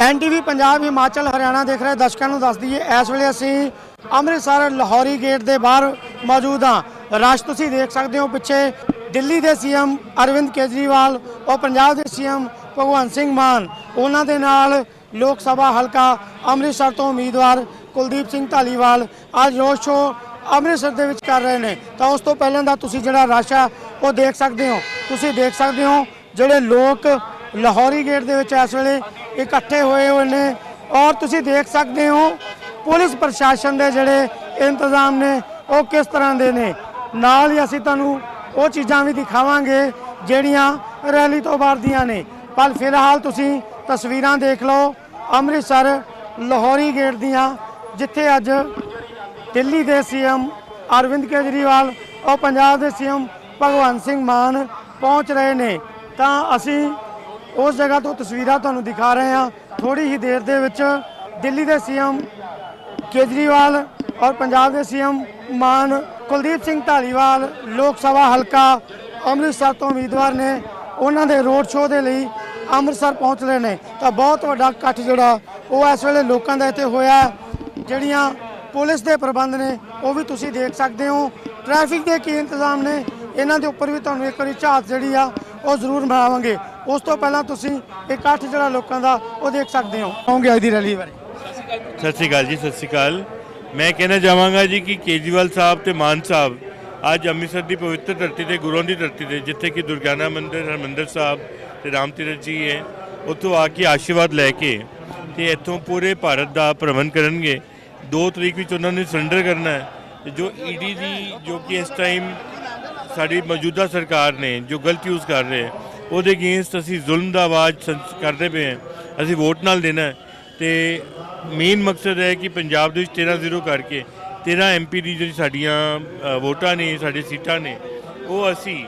ਐਨਟੀਵੀ ਪੰਜਾਬ ਹਿਮਾਚਲ ਹਰਿਆਣਾ ਦੇਖ ਰਹੇ ਦਰਸ਼ਕਾਂ ਨੂੰ ਦੱਸ ਦਈਏ, ਇਸ ਵੇਲੇ ਅਸੀਂ ਅੰਮ੍ਰਿਤਸਰ ਲਾਹੌਰੀ ਗੇਟ ਦੇ ਬਾਹਰ ਮੌਜੂਦ ਹਾਂ। ਰਸ਼ ਤੁਸੀਂ ਦੇਖ ਸਕਦੇ ਹੋ ਪਿੱਛੇ, ਦਿੱਲੀ ਦੇ ਸੀਐਮ ਅਰਵਿੰਦ ਕੇਜਰੀਵਾਲ ਔਰ ਪੰਜਾਬ ਦੇ ਸੀਐਮ ਭਗਵੰਤ ਸਿੰਘ ਮਾਨ, ਉਹਨਾਂ ਦੇ ਨਾਲ ਲੋਕ ਸਭਾ ਹਲਕਾ ਅੰਮ੍ਰਿਤਸਰ ਤੋਂ ਉਮੀਦਵਾਰ ਕੁਲਦੀਪ ਸਿੰਘ ਢਾਲੀਵਾਲ ਅੱਜ ਰੋਡ ਸ਼ੋਅ ਅੰਮ੍ਰਿਤਸਰ ਦੇ ਵਿੱਚ ਕਰ ਰਹੇ ਨੇ। ਤਾਂ ਉਸ ਤੋਂ ਪਹਿਲਾਂ ਦਾ ਤੁਸੀਂ ਜਿਹੜਾ ਰਸ਼ ਆ, ਉਹ ਦੇਖ ਸਕਦੇ ਹੋ। ਤੁਸੀਂ ਦੇਖ ਸਕਦੇ ਹੋ ਜਿਹੜੇ ਲੋਕ ਲਾਹੌਰੀ ਗੇਟ ਦੇ ਵਿੱਚ ਇਸ ਵੇਲੇ ਇਕੱਠੇ ਹੋਏ ਹੋਏ ਨੇ। ਔਰ ਤੁਸੀਂ ਦੇਖ ਸਕਦੇ ਹੋ, ਪੁਲਿਸ ਪ੍ਰਸ਼ਾਸਨ ਦੇ ਜਿਹੜੇ ਇੰਤਜ਼ਾਮ ਨੇ, ਉਹ ਕਿਸ ਤਰ੍ਹਾਂ ਦੇ ਨੇ। ਨਾਲ ਹੀ ਅਸੀਂ ਤੁਹਾਨੂੰ ਉਹ ਚੀਜ਼ਾਂ ਵੀ ਦਿਖਾਵਾਂਗੇ, ਜਿਹੜੀਆਂ ਰੈਲੀ ਤੋਂ ਬਾਅਦ ਦੀਆਂ ਨੇ। ਪਰ ਫਿਲਹਾਲ ਤੁਸੀਂ ਤਸਵੀਰਾਂ ਦੇਖ ਲਓ, ਅੰਮ੍ਰਿਤਸਰ ਲਾਹੌਰੀ ਗੇਟ ਦੀਆਂ, ਜਿੱਥੇ ਅੱਜ ਦਿੱਲੀ ਦੇ ਸੀਐਮ ਅਰਵਿੰਦ ਕੇਜਰੀਵਾਲ ਔਰ ਪੰਜਾਬ ਦੇ ਸੀਐਮ ਭਗਵੰਤ ਸਿੰਘ ਮਾਨ ਪਹੁੰਚ ਰਹੇ ਨੇ। ਤਾਂ ਅਸੀਂ ਉਸ ਜਗ੍ਹਾ ਤੋਂ ਤਸਵੀਰਾਂ ਤੁਹਾਨੂੰ ਦਿਖਾ ਰਹੇ ਹਾਂ। ਥੋੜੀ ਹੀ ਦੇਰ ਦੇ ਵਿੱਚ ਦਿੱਲੀ ਦੇ ਸੀਐਮ ਕੇਜਰੀਵਾਲ ਔਰ ਪੰਜਾਬ ਦੇ ਸੀਐਮ ਮਾਨ ਕੁਲਦੀਪ ਸਿੰਘ ਢਾਲੀਵਾਲ ਲੋਕ ਸਭਾ ਹਲਕਾ ਅੰਮ੍ਰਿਤਸਰ ਤੋਂ ਉਮੀਦਵਾਰ ਨੇ। ਉਹਨਾਂ ਦੇ ਰੋਡ ਸ਼ੋਅ ਦੇ ਲਈ ਅੰਮ੍ਰਿਤਸਰ ਪਹੁੰਚ ਰਹੇ ਨੇ। ਤਾਂ ਬਹੁਤ ਵੱਡਾ ਇਕੱਠ ਜਿਹੜਾ, ਉਹ ਇਸ ਵੇਲੇ ਲੋਕਾਂ ਦਾ ਇੱਥੇ ਹੋਇਆ ਜਿਹੜੀਆਂ ਪੁਲਿਸ ਦੇ ਪ੍ਰਬੰਧ ਨੇ, ਉਹ ਵੀ ਤੁਸੀਂ ਦੇਖ ਸਕਦੇ ਹੋ। ਟ੍ਰੈਫਿਕ ਦੇ ਕੀ ਇੰਤਜ਼ਾਮ ਨੇ, ਇਹਨਾਂ ਦੇ ਉੱਪਰ ਵੀ ਤੁਹਾਨੂੰ ਇੱਕ ਵਾਰੀ ਝਾਤ ਜਿਹੜੀ ਆ, ਉਹ ਜ਼ਰੂਰ ਬਣਾਵਾਂਗੇ। ਉਸ ਤੋਂ ਪਹਿਲਾਂ ਤੁਸੀਂ ਇਕੱਠ ਜਿਹੜਾ ਲੋਕਾਂ ਦਾ ਉਹ ਦੇਖ ਸਕਦੇ ਹੋ। ਆਉਂਗੇ ਅੱਜ ਦੀ ਰੈਲੀ ਬਾਰੇ? ਸਤਿ ਸ਼੍ਰੀ ਅਕਾਲ ਜੀ, ਸਤਿ ਸ਼੍ਰੀ ਅਕਾਲ। ਮੈਂ ਕਹਿਣਾ ਚਾਹਾਂਗਾ ਜੀ ਕਿ ਕੇਜਰੀਵਾਲ ਸਾਹਿਬ ਤੇ ਮਾਨ ਸਾਹਿਬ ਅੱਜ ਅੰਮ੍ਰਿਤਸਰ ਦੀ ਪਵਿੱਤਰ ਧਰਤੀ ਤੇ, ਗੁਰੂਆਂ ਦੀ ਧਰਤੀ ਤੇ, ਜਿੱਥੇ ਕਿ ਦੁਰਗਿਆਨਾ ਮੰਦਿਰ, ਹਰਮੰਦਰ ਸਾਹਿਬ ਤੇ ਰਾਮ ਤੀਰਥ ਜੀ ਹੈ, ਉੱਥੋਂ ਆ ਕੇ ਆਸ਼ੀਰਵਾਦ ਲੈ ਕੇ ਤੇ ਇੱਥੋਂ ਪੂਰੇ ਭਾਰਤ ਦਾ ਭ੍ਰਮਣ ਕਰਨਗੇ। 2 ਤਰੀਕ ਵਿੱਚ ਉਹਨਾਂ ਨੇ ਸਰੈਂਡਰ ਕਰਨਾ ਹੈ ਤੇ ਜੋ ਈਡੀ ਦੀ, ਜੋ ਕਿ ਇਸ ਟਾਈਮ ਸਾਡੀ ਮੌਜੂਦਾ ਸਰਕਾਰ ਨੇ, ਜੋ ਗਲਤ ਯੂਜ਼ ਕਰ ਰਹੇ ਹੈ ਉਹਦੇ ਅਗੇਂਸਟ ਅਸੀਂ ਜ਼ੁਲਮ ਦਾ ਆਵਾਜ਼ ਸੰਸ- ਕਰਦੇ ਪਏ ਹਾਂ। ਅਸੀਂ ਵੋਟ ਨਾਲ ਦੇਣਾ ਹੈ। ਤੇ ਮੇਨ ਮਕਸਦ ਹੈ ਕਿ ਪੰਜਾਬ ਦੇ ਵਿੱਚ 13-0 ਕਰਕੇ 13 ਐਮਪੀ ਦੀ ਜਿਹੜੀ ਸਾਡੀਆਂ ਵੋਟਾਂ ਨੇ ਸਾਡੇ ਸੀਟਾਂ ਨੇ, ਉਹ ਅਸੀਂ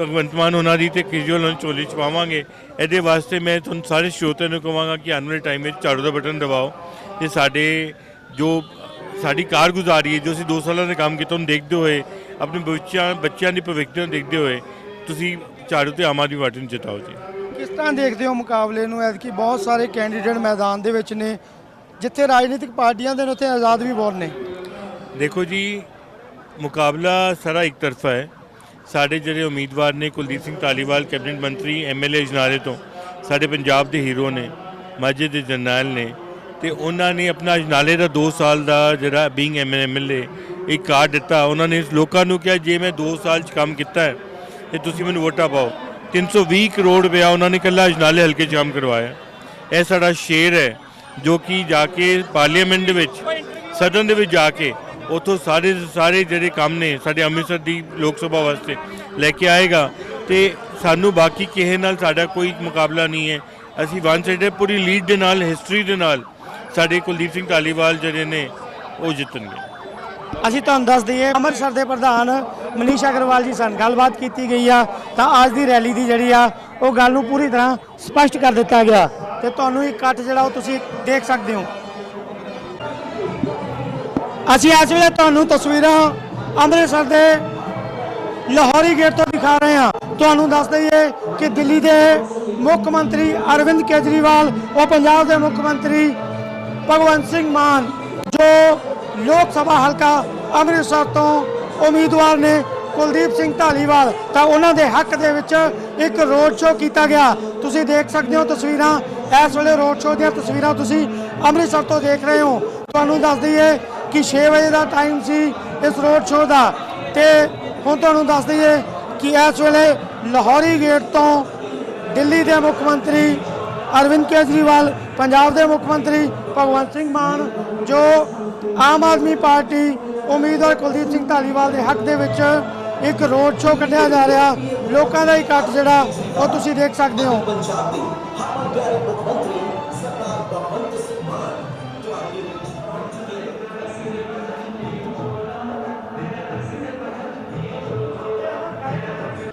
ਭਗਵੰਤ ਮਾਨ ਉਹਨਾਂ ਦੀ ਤੇ ਕੇਜਰੀਵਾਲ ਨੂੰ ਚੋਲੀ ਚ ਪਾਵਾਂਗੇ। ਇਹਦੇ ਵਾਸਤੇ ਮੈਂ ਤੁਹਾਨੂੰ ਸਾਰੇ ਸ਼ਰੋਤਿਆਂ ਨੂੰ ਕਹਾਂਗਾ ਕਿ ਆਉਣ ਵਾਲੇ ਟਾਈਮ ਵਿੱਚ ਝਾੜੂ ਦਾ ਬਟਨ ਦਬਾਓ ਤੇ ਸਾਡੇ ਜੋ ਸਾਡੀ ਕਾਰਗੁਜ਼ਾਰੀ ਹੈ, ਜੋ ਅਸੀਂ 2 ਸਾਲਾਂ ਦੇ ਕੰਮ ਕੀਤਾ, ਉਹਨੂੰ ਦੇਖਦੇ ਹੋਏ, ਆਪਣੇ ਬੱਚਿਆਂ ਬੱਚਿਆਂ ਦੀ ਭਵਿੱਖ ਨੂੰ ਦੇਖਦੇ ਹੋਏ ਤੁਸੀਂ ਝਾੜੂ ਤੇ ਆਮ ਆਦਮੀ ਪਾਰਟੀ ਨੂੰ ਜਿਤਾਓ ਜੀ। ਕਿਸ ਤਰ੍ਹਾਂ ਦੇਖਦੇ ਹੋ ਮੁਕਾਬਲੇ ਨੂੰ? ਐਤਕੀ ਬਹੁਤ ਸਾਰੇ ਕੈਂਡੀਡੇਟ ਮੈਦਾਨ ਦੇ ਵਿੱਚ ਨੇ ਜਿੱਥੇ ਰਾਜਨੀਤਿਕ ਪਾਰਟੀਆਂ ਦੇ ਨੇ ਉੱਥੇ ਆਜ਼ਾਦ ਵੀ ਬਹੁਤ ਨੇ। ਦੇਖੋ ਜੀ ਮੁਕਾਬਲਾ ਸਾਰਾ ਇੱਕ ਤਰਫਾ ਹੈ। ਸਾਡੇ ਜਿਹੜੇ ਉਮੀਦਵਾਰ ਨੇ ਕੁਲਦੀਪ ਸਿੰਘ ਧਾਲੀਵਾਲ ਕੈਬਨਿਟ ਮੰਤਰੀ ਐਮਐਲਏ ਅਜਨਾਲੇ ਤੋਂ ਸਾਡੇ ਪੰਜਾਬ ਦੇ ਹੀਰੋ ਨੇ ਮਾਝੇ ਦੇ ਜਰਨੈਲ ਨੇ ਤੇ ਉਹਨਾਂ ਨੇ ਆਪਣਾ ਅਜਨਾਲੇ ਦਾ 2 ਸਾਲ ਦਾ ਜਿਹੜਾ ਬੀਇੰਗ ਐਮਐਲਏ ਇੱਕ ਕਾਰਡ ਦਿੱਤਾ। ਉਹਨਾਂ ਨੇ ਲੋਕਾਂ ਨੂੰ ਕਿਹਾ ਜੇ ਮੈਂ 2 ਸਾਲ ਚ ਕੰਮ ਕੀਤਾ ਹੈ ਤੇ ਤੁਸੀਂ ਮੈਨੂੰ ਵੋਟਾਂ ਪਾਓ। 320 ਕਰੋੜ ਰੁਪਇਆ ਉਹਨਾਂ ਨੇ ਇਕੱਲਾ ਅਜਨਾਲੇ ਹਲਕੇ 'ਚ ਕੰਮ ਕਰਵਾਇਆ। ਇਹ ਸਾਡਾ ਸ਼ੇਰ ਹੈ, ਜੋ ਕਿ ਜਾ ਕੇ ਪਾਰਲੀਮੈਂਟ ਦੇ ਵਿੱਚ, ਸਦਨ ਦੇ ਵਿੱਚ ਜਾ ਕੇ ਉਥੋਂ ਸਾਰੇ ਸਾਰੇ ਜਿਹੜੇ ਕੰਮ ਨੇ ਸਾਡੇ ਅੰਮ੍ਰਿਤਸਰ ਦੀ ਲੋਕ ਸਭਾ ਵਾਸਤੇ ਲੈ ਕੇ ਆਏਗਾ। ਤੇ ਸਾਨੂੰ ਬਾਕੀ ਕਿਸੇ ਨਾਲ ਸਾਡਾ ਕੋਈ ਮੁਕਾਬਲਾ ਨਹੀਂ ਹੈ। ਅਸੀਂ ਵਨ ਸਾਈਡ ਪੂਰੀ ਲੀਡ ਦੇ ਨਾਲ, ਹਿਸਟਰੀ ਦੇ ਨਾਲ ਸਾਡੇ ਕੁਲਦੀਪ ਸਿੰਘ ਧਾਲੀਵਾਲ ਜਿਹੜੇ ਨੇ, ਉਹ ਜਿੱਤਣਗੇ। ਅਸੀਂ ਤੁਹਾਨੂੰ ਦੱਸ ਦਈਏ, ਅੰਮ੍ਰਿਤਸਰ ਦੇ ਪ੍ਰਧਾਨ ਮਨੀਸ਼ ਅਗਰਵਾਲ ਜੀ ਸਨ, ਗੱਲਬਾਤ ਕੀਤੀ ਗਈ ਆ, ਤਾਂ ਅੱਜ ਦੀ ਰੈਲੀ ਦੀ ਜਿਹੜੀ ਆ, ਉਹ ਗੱਲ ਨੂੰ ਪੂਰੀ ਤਰ੍ਹਾਂ ਸਪਸ਼ਟ ਕਰ ਦਿੱਤਾ ਗਿਆ। ਤੇ ਤੁਹਾਨੂੰ ਇੱਕ ਇਕੱਠ ਜਿਹੜਾ ਉਹ ਤੁਸੀਂ ਦੇਖ ਸਕਦੇ ਹੋ। ਅਸੀਂ ਇਸ ਵੇਲੇ ਤੁਹਾਨੂੰ ਤਸਵੀਰਾਂ ਅੰਮ੍ਰਿਤਸਰ ਦੇ ਲਾਹੌਰੀ ਗੇਟ ਤੋਂ ਦਿਖਾ ਰਹੇ ਹਾਂ। ਤੁਹਾਨੂੰ ਦੱਸ ਦਈਏ ਕਿ ਦਿੱਲੀ ਦੇ ਮੁੱਖ ਮੰਤਰੀ ਅਰਵਿੰਦ ਕੇਜਰੀਵਾਲ, ਉਹ ਪੰਜਾਬ ਦੇ ਮੁੱਖ ਮੰਤਰੀ ਭਗਵੰਤ ਸਿੰਘ ਮਾਨ, ਜੋ ਲੋਕ ਸਭਾ ਹਲਕਾ ਅੰਮ੍ਰਿਤਸਰ ਤੋਂ ਉਮੀਦਵਾਰ ਨੇ ਕੁਲਦੀਪ ਸਿੰਘ ਢਾਲੀਵਾਲ। ਤਾਂ ਉਹਨਾਂ ਦੇ ਹੱਕ ਦੇ ਵਿੱਚ ਇੱਕ ਰੋਡ ਸ਼ੋਅ ਕੀਤਾ ਗਿਆ। ਤੁਸੀਂ ਦੇਖ ਸਕਦੇ ਹੋ ਤਸਵੀਰਾਂ। ਇਸ ਵੇਲੇ ਰੋਡ ਸ਼ੋਅ ਦੀਆਂ ਤਸਵੀਰਾਂ ਤੁਸੀਂ ਅੰਮ੍ਰਿਤਸਰ ਤੋਂ ਦੇਖ ਰਹੇ ਹੋ। ਤੁਹਾਨੂੰ ਦੱਸ ਦਈਏ ਕਿ 6 ਵਜੇ ਦਾ ਟਾਈਮ ਸੀ ਇਸ ਰੋਡ ਸ਼ੋਅ ਦਾ। ਤੇ ਹੁਣ ਤੁਹਾਨੂੰ ਦੱਸ ਦਈਏ ਕਿ ਇਸ ਵੇਲੇ ਲਾਹੌਰੀ ਗੇਟ ਤੋਂ ਦਿੱਲੀ ਦੇ ਮੁੱਖ ਮੰਤਰੀ ਅਰਵਿੰਦ ਕੇਜਰੀਵਾਲ, ਪੰਜਾਬ ਦੇ ਮੁੱਖ ਮੰਤਰੀ ਭਗਵੰਤ ਸਿੰਘ ਮਾਨ, ਜੋ ਆਮ ਆਦਮੀ ਪਾਰਟੀ ਉਮੀਦਵਾਰ ਕੁਲਦੀਪ ਸਿੰਘ ਢਾਲੀਵਾਲ ਦੇ ਹੱਕ ਦੇ ਵਿੱਚ ਇੱਕ ਰੋਡ ਸ਼ੋਅ ਕੱਢਿਆ ਜਾ ਰਿਹਾ। ਲੋਕਾਂ ਦਾ ਇਕੱਠ ਜਿਹੜਾ ਉਹ ਤੁਸੀਂ ਦੇਖ ਸਕਦੇ ਹੋ।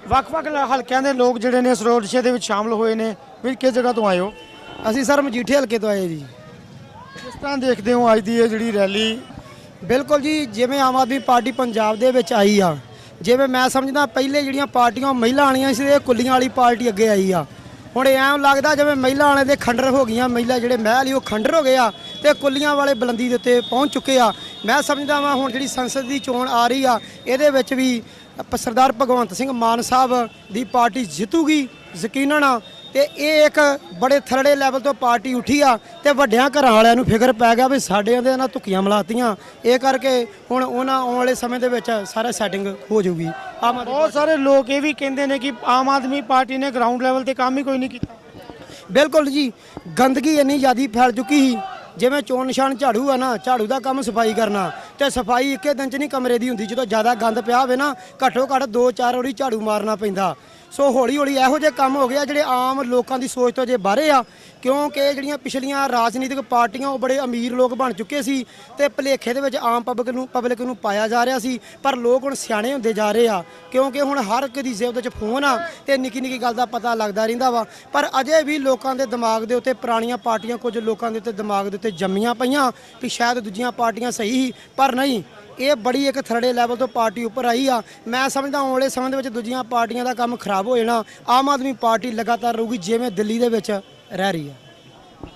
ਵੱਖ-ਵੱਖ ਹਲਕਿਆਂ ਦੇ ਲੋਕ ਜਿਹੜੇ ਨੇ ਇਸ ਰੋਡ ਸ਼ੋਅ ਦੇ ਵਿੱਚ ਸ਼ਾਮਲ ਹੋਏ ਨੇ। ਵੀ ਕਿਸ ਜਗ੍ਹਾ ਤੋਂ ਆਏ ਹੋ? ਅਸੀਂ ਸਰ ਮਜੀਠੇ ਹਲਕੇ ਤੋਂ ਆਏ ਜੀ। ਕਿਸ ਤਰ੍ਹਾਂ ਦੇਖਦੇ ਹੋ ਅੱਜ ਦੀ ਇਹ ਜਿਹੜੀ ਰੈਲੀ? ਬਿਲਕੁਲ ਜੀ, ਜਿਵੇਂ ਆਮ ਆਦਮੀ ਪਾਰਟੀ ਪੰਜਾਬ ਦੇ ਵਿੱਚ ਆਈ ਆ, ਜਿਵੇਂ ਮੈਂ ਸਮਝਦਾ ਪਹਿਲੇ ਜਿਹੜੀਆਂ ਪਾਰਟੀਆਂ ਮਹਿਲਾ ਆਣੀਆਂ ਸੀ, ਇਹ ਕੁੱਲੀਆਂ ਵਾਲੀ ਪਾਰਟੀ ਅੱਗੇ ਆਈ ਆ। ਹੁਣ ਐਂ ਲੱਗਦਾ ਜਿਵੇਂ ਮਹਿਲਾ ਵਾਲੇ ਦੇ ਖੰਡਰ ਹੋ ਗਈਆਂ, ਮਹਿਲਾ ਜਿਹੜੇ ਮਹਿਲ ਹੀ ਉਹ ਖੰਡਰ ਹੋ ਗਏ ਆ ਤੇ ਕੁੱਲੀਆਂ ਵਾਲੇ ਬੁਲੰਦੀ ਦੇ ਉੱਤੇ ਪਹੁੰਚ ਚੁੱਕੇ ਆ। ਮੈਂ ਸਮਝਦਾ ਵਾਂ ਹੁਣ ਜਿਹੜੀ ਸੰਸਦ ਦੀ ਚੋਣ ਆ ਰਹੀ ਆ, ਇਹਦੇ ਵਿੱਚ ਵੀ ਸਰਦਾਰ ਭਗਵੰਤ ਸਿੰਘ ਮਾਨ ਸਾਹਿਬ ਦੀ ਪਾਰਟੀ ਜਿੱਤੂਗੀ, ਯਕੀਨਨ ਆ ਤੇ ਇਹ ਇੱਕ ਬੜੇ ਥਰੜੇ ਲੈਵਲ ਤੋਂ ਪਾਰਟੀ ਉੱਠੀ ਆ ਤੇ ਵੱਡਿਆਂ ਘਰਾਂ ਵਾਲਿਆਂ ਨੂੰ ਫਿਕਰ ਪੈ ਗਿਆ ਵੀ ਸਾਡੇ ਦੇ ਨਾਲ ਧੁੱਕੀਆਂ ਮਲਾਤੀਆਂ। ਇਹ ਕਰਕੇ ਹੁਣ ਉਹਨਾਂ ਆਉਣ ਵਾਲੇ ਸਮੇਂ ਦੇ ਵਿੱਚ ਸਾਰਾ ਸੈਟਿੰਗ ਹੋ ਜਾਊਗੀ। ਆਮ ਆਦਮੀ ਬਹੁਤ ਸਾਰੇ ਲੋਕ ਇਹ ਵੀ ਕਹਿੰਦੇ ਨੇ ਕਿ ਆਮ ਆਦਮੀ ਪਾਰਟੀ ਨੇ ਗਰਾਊਂਡ ਲੈਵਲ ਤੇ ਕੰਮ ਹੀ ਕੋਈ ਨਹੀਂ ਕੀਤਾ। ਬਿਲਕੁਲ ਜੀ ਗੰਦਗੀ ਇੰਨੀ ਜ਼ਿਆਦੀ ਫੈਲ ਚੁੱਕੀ ਸੀ ਜਿਵੇਂ ਚੋਣ ਨਿਸ਼ਾਨ ਝਾੜੂ ਆ ਨਾ ਝਾੜੂ ਦਾ ਕੰਮ ਸਫ਼ਾਈ ਕਰਨਾ ਤੇ ਸਫ਼ਾਈ ਇੱਕੇ ਦਿਨ ਚ ਨਹੀਂ ਕਮਰੇ ਦੀ ਹੁੰਦੀ ਜਦੋਂ ਜ਼ਿਆਦਾ ਗੰਦ ਪਿਆ ਹੋਵੇ ਨਾ ਘੱਟੋ ਘੱਟ 2-4 ਵਾਰੀ ਝਾੜੂ ਮਾਰਨਾ ਪੈਂਦਾ। ਸੋ ਹੌਲੀ ਹੌਲੀ ਇਹੋ ਜਿਹੇ ਕੰਮ ਹੋ ਗਏ ਆ ਜਿਹੜੇ ਆਮ ਲੋਕਾਂ ਦੀ ਸੋਚ ਤੋਂ ਜੇ ਬਾਹਰੇ ਆ, ਕਿਉਂਕਿ ਜਿਹੜੀਆਂ ਪਿਛਲੀਆਂ ਰਾਜਨੀਤਿਕ ਪਾਰਟੀਆਂ, ਉਹ ਬੜੇ ਅਮੀਰ ਲੋਕ ਬਣ ਚੁੱਕੇ ਸੀ ਤੇ ਭਲੇਖੇ ਦੇ ਵਿੱਚ ਆਮ ਪਬਲਿਕ ਨੂੰ ਪਬਲਿਕ ਨੂੰ ਪਾਇਆ ਜਾ ਰਿਹਾ ਸੀ, ਪਰ ਲੋਕ ਹੁਣ ਸਿਆਣੇ ਹੁੰਦੇ ਜਾ ਰਹੇ ਆ, ਕਿਉਂਕਿ ਹੁਣ ਹਰ ਇੱਕ ਦੀ ਜੇਬ ਦੇ ਵਿੱਚ ਫੋਨ ਆ ਤੇ ਨਿੱਕੀ ਨਿੱਕੀ ਗੱਲ ਦਾ ਪਤਾ ਲੱਗਦਾ ਰਹਿੰਦਾ ਵਾ। ਪਰ ਅਜੇ ਵੀ ਲੋਕਾਂ ਦੇ ਦਿਮਾਗ ਦੇ ਉੱਤੇ ਪੁਰਾਣੀਆਂ ਪਾਰਟੀਆਂ ਕੁਝ ਲੋਕਾਂ ਦੇ ਉੱਤੇ ਦਿਮਾਗ ਦੇ ਉੱਤੇ ਜੰਮੀਆਂ ਪਈਆਂ ਕਿ ਸ਼ਾਇਦ ਦੂਜੀਆਂ ਪਾਰਟੀਆਂ ਸਹੀ ਸੀ, ਪਰ ਨਹੀਂ। ਇਹ ਬੜੀ ਇੱਕ ਥਰੜੇ ਲੈਵਲ ਤੋਂ ਪਾਰਟੀ ਉੱਪਰ ਆਈ ਆ। ਮੈਂ ਸਮਝਦਾ ਆਉਣ ਵਾਲੇ ਸਮੇਂ ਦੇ ਵਿੱਚ ਦੂਜੀਆਂ ਪਾਰਟੀਆਂ ਦਾ ਕੰਮ ਖਰਾਬ ਹੋ ਜਾਣਾ। ਆਮ ਆਦਮੀ ਪਾਰਟੀ ਲਗਾਤਾਰ ਰਹੂਗੀ ਜਿਵੇਂ ਦਿੱਲੀ ਦੇ ਵਿੱਚ ਰਹਿ ਰਹੀ ਆ।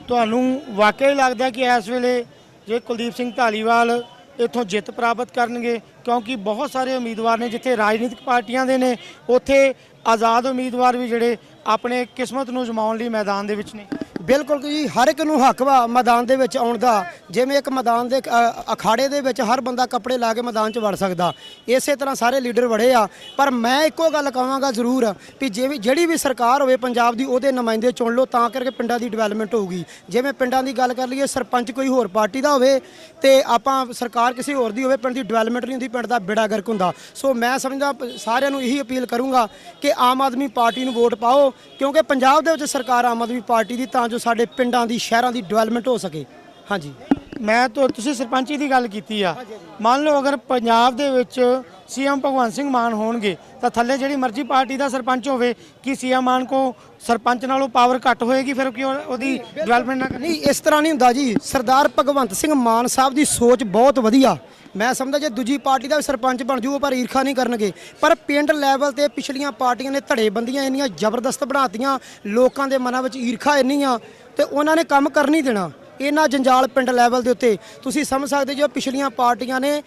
ਤੁਹਾਨੂੰ ਵਾਕਿਆ ਹੀ ਲੱਗਦਾ ਕਿ ਇਸ ਵੇਲੇ ਜੇ ਕੁਲਦੀਪ ਸਿੰਘ ਢਾਲੀਵਾਲ ਇੱਥੋਂ ਜਿੱਤ ਪ੍ਰਾਪਤ ਕਰਨਗੇ, ਕਿਉਂਕਿ ਬਹੁਤ ਸਾਰੇ ਉਮੀਦਵਾਰ ਨੇ ਜਿੱਥੇ ਰਾਜਨੀਤਿਕ ਪਾਰਟੀਆਂ ਦੇ ਨੇ, ਉੱਥੇ ਆਜ਼ਾਦ ਉਮੀਦਵਾਰ ਵੀ ਜਿਹੜੇ ਆਪਣੇ ਕਿਸਮਤ ਨੂੰ ਜਮਾਉਣ ਲਈ ਮੈਦਾਨ ਦੇ ਵਿੱਚ ਨੇ। ਬਿਲਕੁਲ ਜੀ ਹਰ ਇੱਕ ਨੂੰ ਹੱਕ ਵਾ ਮੈਦਾਨ ਦੇ ਵਿੱਚ ਆਉਣ ਦਾ। ਜਿਵੇਂ ਇੱਕ ਮੈਦਾਨ ਦੇ ਅ, ਅਖਾੜੇ ਦੇ ਵਿੱਚ ਹਰ ਬੰਦਾ ਕੱਪੜੇ ਲਾ ਕੇ ਮੈਦਾਨ 'ਚ ਵੜ ਸਕਦਾ। ਇਸੇ ਤਰ੍ਹਾਂ ਸਾਰੇ ਲੀਡਰ ਵੜੇ ਆ। ਪਰ ਮੈਂ ਇੱਕੋ ਗੱਲ ਕਹਾਂਗਾ ਜ਼ਰੂਰ ਵੀ ਜਿਵੇਂ ਜਿਹੜੀ ਵੀ ਸਰਕਾਰ ਹੋਵੇ ਪੰਜਾਬ ਦੀ ਉਹਦੇ ਨੁਮਾਇੰਦੇ ਚੁਣ ਲਓ ਤਾਂ ਕਰਕੇ ਪਿੰਡਾਂ ਦੀ ਡਿਵੈਲਪਮੈਂਟ ਹੋਊਗੀ। ਜਿਵੇਂ ਪਿੰਡਾਂ ਦੀ ਗੱਲ ਕਰ ਲਈਏ ਸਰਪੰਚ ਕੋਈ ਹੋਰ ਪਾਰਟੀ ਦਾ ਹੋਵੇ ਤੇ ਆਪਾਂ ਸਰਕਾਰ ਕਿਸੇ ਹੋਰ ਦੀ ਹੋਵੇ ਪਿੰਡ ਦੀ ਡਿਵੈਲਪਮੈਂਟ ਨਹੀਂ ਹੁੰਦੀ ਪਿੰਡ ਦਾ ਬੇੜਾ ਗਰਕ ਹੁੰਦਾ। ਸੋ ਮੈਂ ਸਮਝਦਾ ਪ- ਸਾਰਿਆਂ ਨੂੰ ਇਹੀ ਅਪੀਲ ਕਰੂੰਗਾ ਕਿ ਆਮ ਆਦਮੀ ਪਾਰਟੀ ਨੂੰ ਵੋਟ ਪਾਓ ਕਿਉਂਕਿ ਪੰਜਾਬ ਦੇ ਵਿੱਚ ਸਰਕਾਰ ਆਮ ਆਦਮੀ ਪਾਰਟੀ ਦੀ ਤਾਂ ਜੋ ਸਾਡੇ ਪਿੰਡਾਂ ਦੀ ਸ਼ਹਿਰਾਂ ਦੀ ਡਿਵੈਲਪਮੈਂਟ ਹੋ ਸਕੇ। ਹਾਂਜੀ। ਮੈਂ ਤਾਂ ਤੁਸੀਂ ਸਰਪੰਚੀ ਦੀ ਗੱਲ ਕੀਤੀ ਆ। ਮੰਨ ਲਓ ਅਗਰ ਪੰਜਾਬ ਦੇ ਵਿੱਚ ਸੀਐਮ ਭਗਵੰਤ ਸਿੰਘ ਮਾਨ ਹੋਣਗੇ ਤਾਂ ਥੱਲੇ ਜਿਹੜੀ ਮਰਜ਼ੀ ਪਾਰਟੀ ਦਾ ਸਰਪੰਚ ਹੋਵੇ ਕਿ ਸੀਐਮ ਮਾਨ ਕੋ ਸਰਪੰਚ ਨਾਲੋਂ ਪਾਵਰ ਘੱਟ ਹੋਏਗੀ ਫਿਰ ਕਿ ਉਹ- ਉਹਦੀ ਡਿਵੈਲਪਮੈਂਟ ਨਾ ਨਹੀਂ ਇਸ ਤਰ੍ਹਾਂ ਨਹੀਂ ਹੁੰਦਾ ਜੀ। ਸਰਦਾਰ ਭਗਵੰਤ ਸਿੰਘ ਮਾਨ ਸਾਹਿਬ ਦੀ ਸੋਚ ਬਹੁਤ ਵਧੀਆ। ਮੈਂ ਸਮਝਦਾ ਜੇ ਦੂਜੀ ਪਾਰਟੀ ਦਾ ਵੀ ਸਰਪੰਚ ਬਣ ਜੂ ਪਰ ਈਰਖਾ ਨਹੀਂ ਕਰਨਗੇ। ਪਰ ਪਿੰਡ ਲੈਵਲ ਤੇ ਪਿਛਲੀਆਂ ਪਾਰਟੀਆਂ ਨੇ ਧੜੇਬੰਦੀਆਂ ਇੰਨੀਆਂ ਜ਼ਬਰਦਸਤ ਬਣਾਤੀਆਂ, ਲੋਕਾਂ ਦੇ ਮਨਾਂ ਵਿੱਚ ਈਰਖਾ ਇੰਨੀ ਆ, ਤੇ ਉਹਨਾਂ ਨੇ ਕੰਮ ਕਰ ਨਹੀਂ ਦੇਣਾ, ਇਹਨਾਂ ਜੰਜਾਲ ਪਿੰਡ ਲੈਵਲ ਦੇ ਉੱਤੇ। ਤੁਸੀਂ ਸਮਝ ਸਕਦੇ ਜੋ ਪਿਛਲੀਆਂ ਪਾਰਟੀਆਂ ਨੇ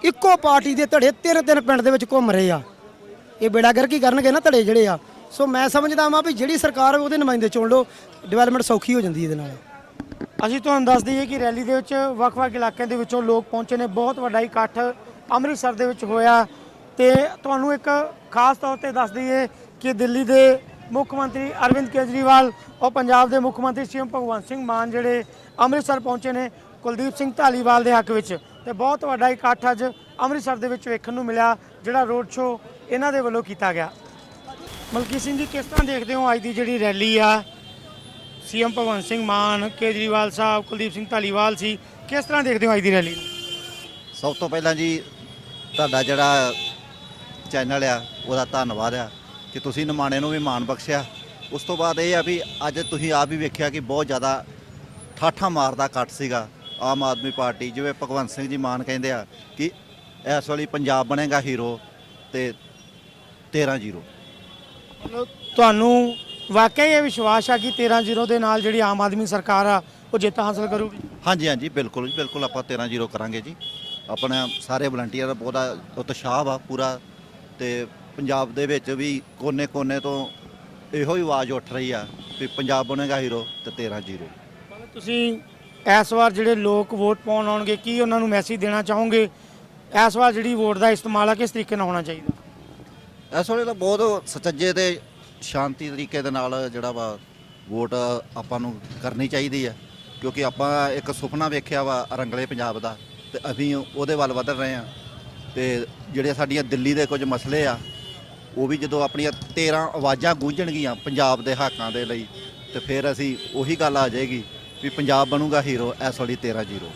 ਇੱਕੋ ਪਾਰਟੀ ਦੇ ਧੜੇ ਤਿੰਨ ਤਿੰਨ ਪਿੰਡ ਦੇ ਵਿੱਚ ਘੁੰਮ ਰਹੇ ਆ। ਇਹ ਬੇੜਾ ਕੀ ਕਰਨਗੇ ਨਾ ਧੜੇ ਜਿਹੜੇ ਆ? ਸੋ ਮੈਂ ਸਮਝਦਾ ਵਾਂ ਵੀ ਜਿਹੜੀ ਸਰਕਾਰ ਉਹਦੇ ਨੁਮਾਇੰਦੇ ਚੁਣ ਲਓ ਡਿਵੈਲਪਮੈਂਟ ਸੌਖੀ ਹੋ ਜਾਂਦੀ ਇਹਦੇ ਨਾਲ। ਅਸੀਂ ਤੁਹਾਨੂੰ ਦੱਸ ਦਈਏ ਕਿ ਰੈਲੀ ਦੇ ਵਿੱਚ ਵੱਖ-ਵੱਖ ਇਲਾਕਿਆਂ ਦੇ ਵਿੱਚੋਂ ਲੋਕ ਪਹੁੰਚੇ ਨੇ। ਬਹੁਤ ਵੱਡਾ ਇਕੱਠ ਅੰਮ੍ਰਿਤਸਰ ਦੇ ਵਿੱਚ ਹੋਇਆ ਤੇ ਤੁਹਾਨੂੰ ਇੱਕ ਖਾਸ ਤੌਰ ਤੇ ਦੱਸ ਦਈਏ ਕਿ ਦਿੱਲੀ ਦੇ ਮੁੱਖ ਮੰਤਰੀ ਅਰਵਿੰਦ ਕੇਜਰੀਵਾਲ ਔਰ ਪੰਜਾਬ ਦੇ ਮੁੱਖ ਮੰਤਰੀ ਸੀਐਮ ਭਗਵੰਤ ਸਿੰਘ ਮਾਨ ਜਿਹੜੇ ਅੰਮ੍ਰਿਤਸਰ ਪਹੁੰਚੇ ਨੇ ਕੁਲਦੀਪ ਸਿੰਘ ਢਾਲੀਵਾਲ ਦੇ ਹੱਕ ਵਿੱਚ। ਤੇ ਬਹੁਤ ਵੱਡਾ ਇਕੱਠ ਅੱਜ ਅੰਮ੍ਰਿਤਸਰ ਦੇ ਵਿੱਚ ਵੇਖਣ ਨੂੰ ਮਿਲਿਆ, ਜਿਹੜਾ ਰੋਡ ਸ਼ੋਅ ਇਹਨਾਂ ਦੇ ਵੱਲੋਂ ਕੀਤਾ ਗਿਆ। ਮਲਕੀ ਸਿੰਘ ਜੀ, ਕਿਸ ਤਰ੍ਹਾਂ ਦੇਖਦੇ ਹੋ ਅੱਜ ਦੀ ਜਿਹੜੀ ਰੈਲੀ ਆ? ਸੀਐਮ ਭਗਵੰਤ ਸਿੰਘ ਮਾਨ ਕੇਜਰੀਵਾਲ ਸਾਹਿਬ ਕੁਲਦੀਪ ਸਿੰਘ ਢਾਲੀਵਾਲ ਸੀ। ਕਿਸ ਤਰ੍ਹਾਂ ਦੇਖਦੇ ਹੋ ਅੱਜ ਦੀ ਰੈਲੀ ਨੂੰ? ਸਭ ਤੋਂ ਪਹਿਲਾਂ ਜੀ ਤੁਹਾਡਾ ਜਿਹੜਾ ਚੈਨਲ ਆ ਉਹਦਾ ਧੰਨਵਾਦ ਆ ਕਿ ਤੁਸੀਂ ਨਿਮਾਣੇ ਨੂੰ ਵੀ ਮਾਣ ਬਖਸ਼ਿਆ। ਉਸ ਤੋਂ ਬਾਅਦ ਇਹ ਆ ਵੀ ਅੱਜ ਤੁਸੀਂ ਆਪ ਵੀ ਵੇਖਿਆ ਕਿ ਬਹੁਤ ਜ਼ਿਆਦਾ ਠਾਠਾ ਮਾਰਦਾ ਕੱਟ ਸੀਗਾ। ਆਮ ਆਦਮੀ ਪਾਰਟੀ ਜਿਵੇਂ ਭਗਵੰਤ ਸਿੰਘ ਜੀ ਮਾਨ ਕਹਿੰਦੇ ਆ ਕਿ ਇਸ ਵਾਲੀ ਪੰਜਾਬ ਬਣੇਗਾ ਹੀਰੋ ਤੇ 13-0 ਮਤਲਬ ਤੁਹਾਨੂੰ ਵਾਕਿਆ ਹੀ ਇਹ ਵਿਸ਼ਵਾਸ ਆ ਕਿ 13-0 ਦੇ ਨਾਲ ਜਿਹੜੀ ਆਮ ਆਦਮੀ ਸਰਕਾਰ ਆ ਉਹ ਜਿੱਤ ਹਾਸਲ ਕਰੂਗੀ? ਹਾਂਜੀ ਹਾਂਜੀ ਬਿਲਕੁਲ ਜੀ ਬਿਲਕੁਲ ਆਪਾਂ 13-0 ਕਰਾਂਗੇ ਜੀ। ਆਪਣਾ ਸਾਰੇ ਵਲੰਟੀਅਰ ਦਾ ਬਹੁਤਾ ਉਤਸ਼ਾਹ ਵਾ ਪੂਰਾ ਤੇ ਪੰਜਾਬ ਦੇ ਵਿੱਚ ਵੀ ਕੋਨੇ-ਕੋਨੇ ਤੋਂ ਇਹੋ ਹੀ ਆਵਾਜ਼ ਉੱਠ ਰਹੀ ਆ ਵੀ ਪੰਜਾਬ ਬਣੇਗਾ ਹੀਰੋ ਤੇ 13-0 ਮਤਲਬ ਤੁਸੀਂ ਇਸ ਵਾਰ ਜਿਹੜੇ ਲੋਕ ਵੋਟ ਪਾਉਣ ਆਉਣਗੇ ਕੀ ਉਹਨਾਂ ਨੂੰ ਮੈਸੇਜ ਦੇਣਾ ਚਾਹੋਗੇ? ਇਸ ਵਾਰ ਜਿਹੜੀ ਵੋਟ ਦਾ ਇਸਤੇਮਾਲ ਆ ਕਿਸ ਤਰੀਕੇ ਨਾਲ ਹੋਣਾ ਚਾਹੀਦਾ? ਇਸ ਵੇਲੇ ਤਾਂ ਬਹੁਤ ਸੁਚੱਜੇ ਤੇ ਸ਼ਾਂਤੀ ਤਰੀਕੇ ਦੇ ਨਾਲ ਜਿਹੜਾ ਵਾ ਵੋਟ ਆਪਾਂ ਨੂੰ ਕਰਨੀ ਚਾਹੀਦੀ ਹੈ ਕਿਉਂਕਿ ਆਪਾਂ ਇੱਕ ਸੁਪਨਾ ਵੇਖਿਆ ਵਾ ਰੰਗਲੇ ਪੰਜਾਬ ਦਾ ਤੇ ਅਸੀਂ ਉਹਦੇ ਵੱਲ ਵਧ ਰਹੇ ਆ ਤੇ ਜਿਹੜੇ ਸਾਡੀਆਂ ਦਿੱਲੀ ਦੇ ਕੁਝ ਮਸਲੇ ਆ, ਉਹ ਵੀ ਜਦੋਂ ਆਪਣੀਆਂ 13 ਆਵਾਜ਼ਾਂ ਗੂੰਜਣਗੀਆਂ ਪੰਜਾਬ ਦੇ ਹੱਕਾਂ ਦੇ ਲਈ, ਤੇ ਫਿਰ ਅਸੀਂ ਉਹੀ ਗੱਲ ਆ ਜਾਏਗੀ ਵੀ ਪੰਜਾਬ ਬਣੂਗਾ ਹੀਰੋ, ਇਸ ਵਾਲੀ 13 ਜ਼ੀਰੋ।